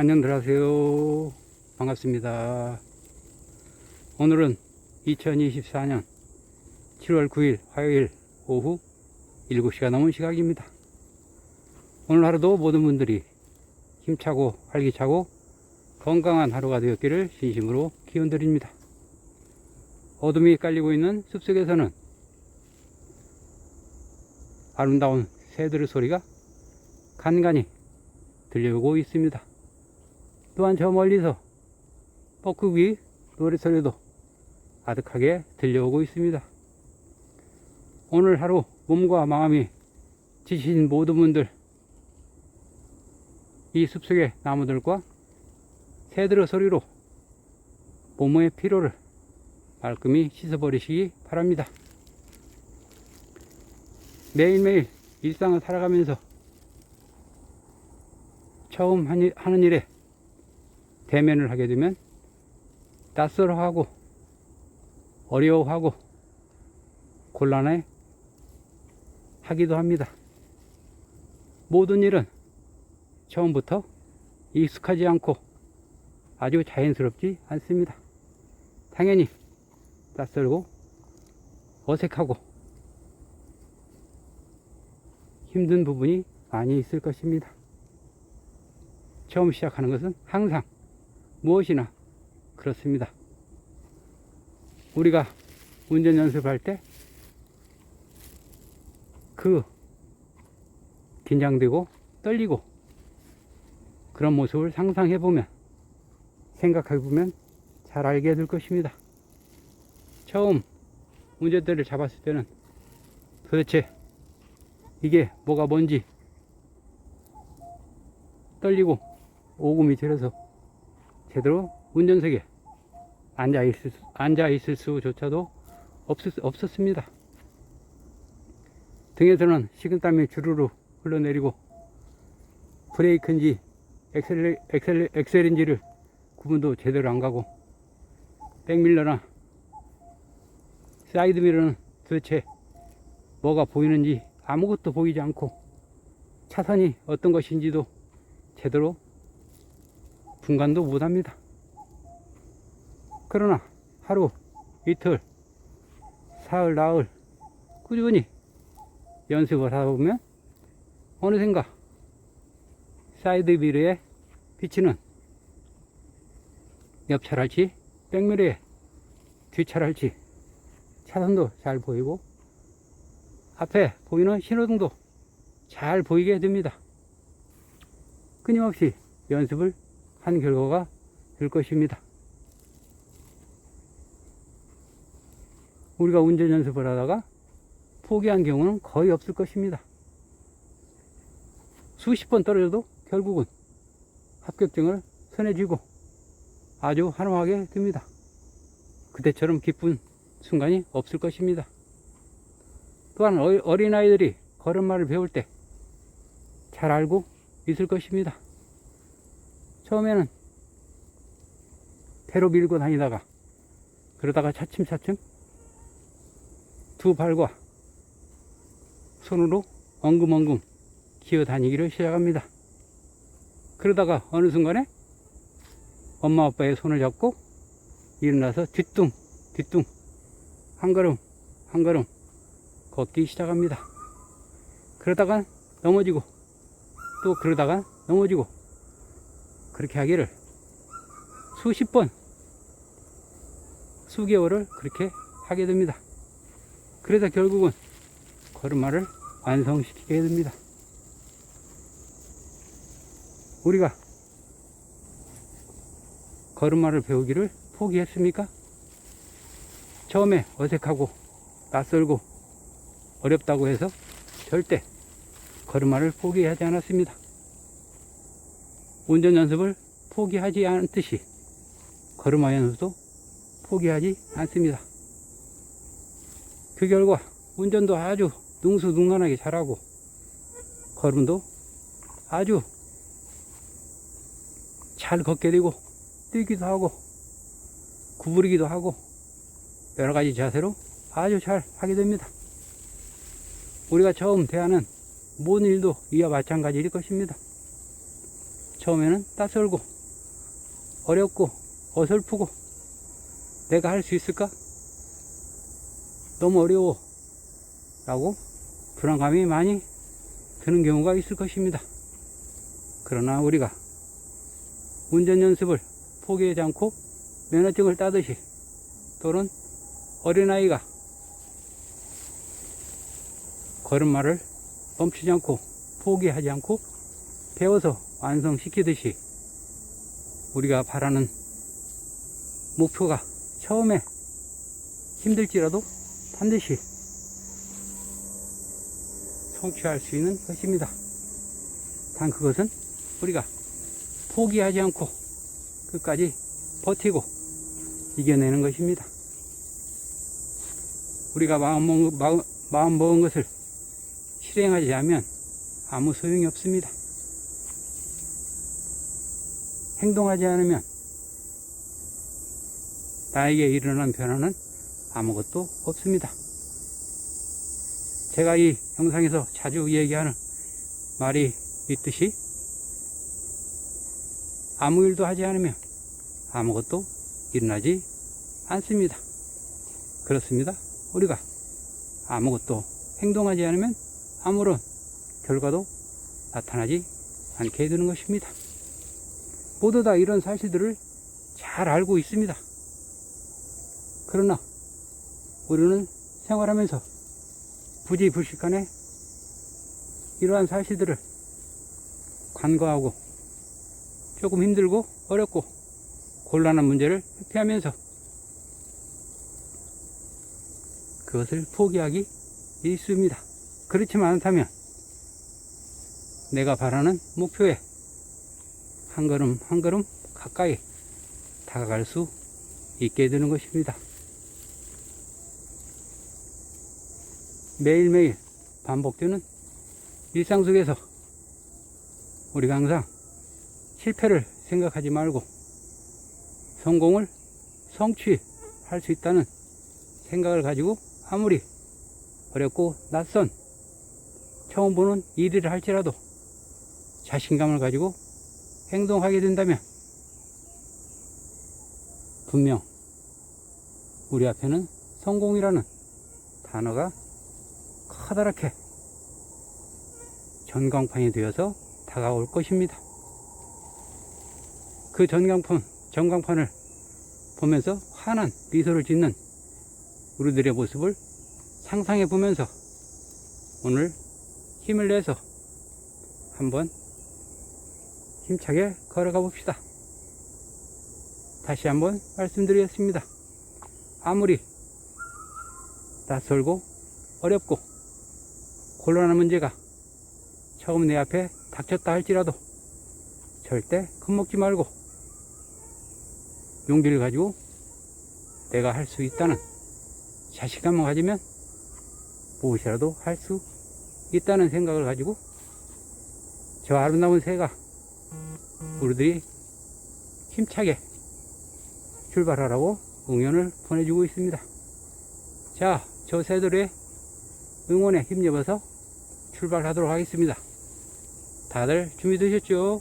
안녕들 하세요. 반갑습니다. 오늘은 2024년 7월 9일 화요일 오후 7시가 넘은 시각입니다. 오늘 하루도 모든 분들이 힘차고 활기차고 건강한 하루가 되었기를 진심으로 기원드립니다. 어둠이 깔리고 있는 숲속에서는 아름다운 새들의 소리가 간간히 들려오고 있습니다. 또한 저 멀리서 뻐꾸기 노래소리도 아득하게 들려오고 있습니다. 오늘 하루 몸과 마음이 지친 모든 분들 이 숲속의 나무들과 새들의 소리로 몸의 피로를 말끔히 씻어버리시기 바랍니다. 매일매일 일상을 살아가면서 처음 하는 일에 대면을 하게 되면 낯설어하고 어려워하고 곤란해 하기도 합니다. 모든 일은 처음부터 익숙하지 않고 아주 자연스럽지 않습니다. 당연히 낯설고 어색하고 힘든 부분이 많이 있을 것입니다. 처음 시작하는 것은 항상 무엇이나 그렇습니다. 우리가 운전 연습할 때 그 긴장되고 떨리고 그런 모습을 상상해 보면 생각해 보면 잘 알게 될 것입니다. 처음 운전대를 잡았을 때는 도대체 이게 뭐가 뭔지 떨리고 오금이 들어서 제대로 운전석에 앉아 있을, 수- 앉아 있을 수조차도 없었, 없었습니다. 등에서는 식은땀이 주르르 흘러내리고 브레이크인지 엑셀, 엑셀, 엑셀인지를 구분도 제대로 안 가고 백밀러나 사이드미러는 도대체 뭐가 보이는지 아무것도 보이지 않고 차선이 어떤 것인지도 제대로 분간도 못합니다. 그러나 하루, 이틀, 사흘, 나흘 꾸준히 연습을 하다 보면 어느샌가 사이드 미러에 비치는 옆차랄지 백미러에 뒷차랄지 차선도 잘 보이고 앞에 보이는 신호등도 잘 보이게 됩니다. 끊임없이 연습을 한 결과가 될 것입니다. 우리가 운전 연습을 하다가 포기한 경우는 거의 없을 것입니다. 수십 번 떨어져도 결국은 합격증을 쥐고 아주 환호하게 됩니다. 그때처럼 기쁜 순간이 없을 것입니다. 또한 어- 어린아이들이 걸음마를 배울 때 잘 알고 있을 것입니다. 처음에는 배로 밀고 다니다가 그러다가 차츰차츰 두 발과 손으로 엉금엉금 기어 다니기를 시작합니다. 그러다가 어느 순간에 엄마 아빠의 손을 잡고 일어나서 뒤뚱 뒤뚱 한 걸음 한 걸음 걷기 시작합니다. 그러다가 넘어지고 또 그러다가 넘어지고 그렇게 하기를 수십 번 수개월을 그렇게 하게 됩니다. 그래서 결국은 걸음마를 완성시키게 됩니다. 우리가 걸음마를 배우기를 포기했습니까? 처음에 어색하고 낯설고 어렵다고 해서 절대 걸음마를 포기하지 않았습니다. 운전 연습을 포기하지 않듯이 걸음마 연습도 포기하지 않습니다. 그 결과 운전도 아주 능수능란하게 잘하고 걸음도 아주 잘 걷게 되고 뛰기도 하고 구부리기도 하고 여러 가지 자세로 아주 잘 하게 됩니다. 우리가 처음 대하는 모든 일도 이와 마찬가지일 것입니다. 처음에는 낯설고 어렵고 어설프고 내가 할 수 있을까? 너무 어려워 라고 불안감이 많이 드는 경우가 있을 것입니다. 그러나 우리가 운전 연습을 포기하지 않고 면허증을 따듯이 또는 어린아이가 걸음마를 멈추지 않고 포기하지 않고 배워서 완성시키듯이 우리가 바라는 목표가 처음에 힘들지라도 반드시 성취할 수 있는 것입니다. 단 그것은 우리가 포기하지 않고 끝까지 버티고 이겨내는 것입니다. 우리가 마음 먹은, 마음, 마음 것을 실행하지 않으면 아무 소용이 없습니다. 행동하지 않으면 나에게 일어난 변화는 아무것도 없습니다. 제가 이 영상에서 자주 얘기하는 말이 있듯이 아무 일도 하지 않으면 아무것도 일어나지 않습니다. 그렇습니다. 우리가 아무것도 행동하지 않으면 아무런 결과도 나타나지 않게 되는 것입니다. 모두 다 이런 사실들을 잘 알고 있습니다. 그러나 우리는 생활하면서 부지불식간에 이러한 사실들을 간과하고 조금 힘들고 어렵고 곤란한 문제를 회피하면서 그것을 포기하기 있습니다. 그렇지만 않다면 내가 바라는 목표에 한 걸음 한 걸음 가까이 다가갈 수 있게 되는 것입니다. 매일매일 반복되는 일상 속에서 우리가 항상 실패를 생각하지 말고 성공을 성취할 수 있다는 생각을 가지고 아무리 어렵고 낯선 처음 보는 일을 할지라도 자신감을 가지고 행동하게 된다면 분명 우리 앞에는 성공이라는 단어가 커다랗게 전광판이 되어서 다가올 것입니다. 그 전광판, 전광판을 보면서 환한 미소를 짓는 우리들의 모습을 상상해 보면서 오늘 힘을 내서 한번 힘차게 걸어가 봅시다. 다시 한번 말씀드리겠습니다. 아무리 낯설고 어렵고 곤란한 문제가 처음 내 앞에 닥쳤다 할지라도 절대 겁먹지 말고 용기를 가지고 내가 할 수 있다는 자신감을 가지면 무엇이라도 할 수 있다는 생각을 가지고 저 아름다운 새가 우리들이 힘차게 출발하라고 응원을 보내주고 있습니다. 자, 저 새들의 응원에 힘입어서 출발하도록 하겠습니다. 다들 준비되셨죠?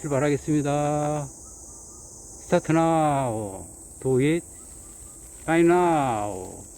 출발하겠습니다. 스타트 나우. It right now.